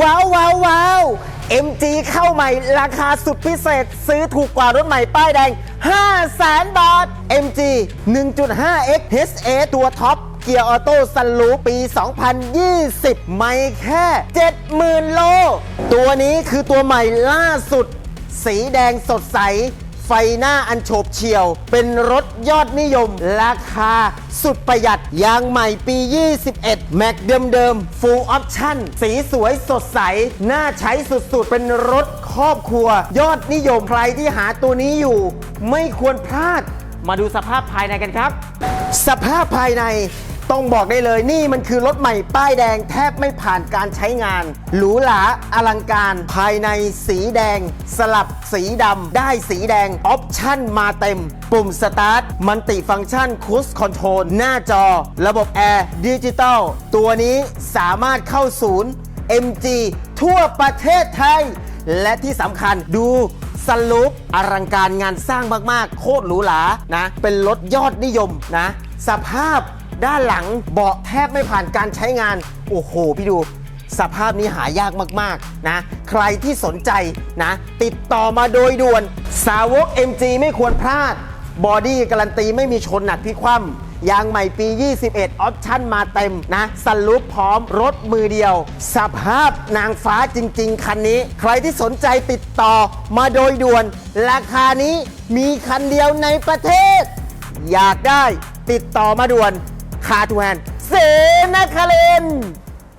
ว้าวว้าวว้าว MG เข้าใหม่ราคาสุดพิเศษ ซื้อถูกกว่ารถใหม่ป้ายแดง 5 0 0แสนบาท MG 1.5X HA ตัวท็อปเกียร์ออโต้ซันลูปปี2020 ไม่แค่ 70,000 โล ตัวนี้คือตัวใหม่ล่าสุด สีแดงสดใส ไฟหน้าอันโฉบเฉี่ยว เป็นรถยอดนิยม ราคาสุดประหยัดยางใหม่ปี 21 แม็กเดิมๆ Full Option สีสวยสดใส น่าใช้สุดๆ เป็นรถครอบครัว ยอดนิยมใครที่หาตัวนี้อยู่ ไม่ควรพลาด มาดูสภาพภายในกันครับ สภาพภายใน ต้องบอกได้เลยนี่มันคือรถใหม่ป้ายแดงแทบไม่ผ่านการใช้งาน หรูหราอลังการ ภายในสีแดง สลับสีดำได้สีแดง ออปชั่นมาเต็ม ปุ่มสตาร์ทมันติฟังก์ชันคูสคอนโทรลหน้าจอ ระบบแอร์ดิจิตอลตัวนี้สามารถเข้าศูนย์ MG ทั่วประเทศไทย และที่สำคัญดูสลูปอลังการงานสร้างมาก ๆ โคตรหรูหรานะ เป็นรถยอดนิยมนะ สภาพ ด้านหลังเบาะแทบไม่ผ่านการใช้งาน โอ้โห พี่ดู สภาพนี้หายากมากๆนะ ใครที่สนใจนะ ติดต่อมาโดยด่วน สาวก MG ไม่ควรพลาด บอดี้การันตีไม่มีชนหนักพี่คว่ำยางใหม่ปี 21 ออปชั่นมาเต็มนะสลูปพร้อมรถมือเดียว สภาพนางฟ้าจริง ๆ คันนี้ ใครที่สนใจติดต่อมาโดยด่วน ราคานี้มีคันเดียวในประเทศ อยากได้ติดต่อมาด่วน คาทูแฮนเสนาคาเลน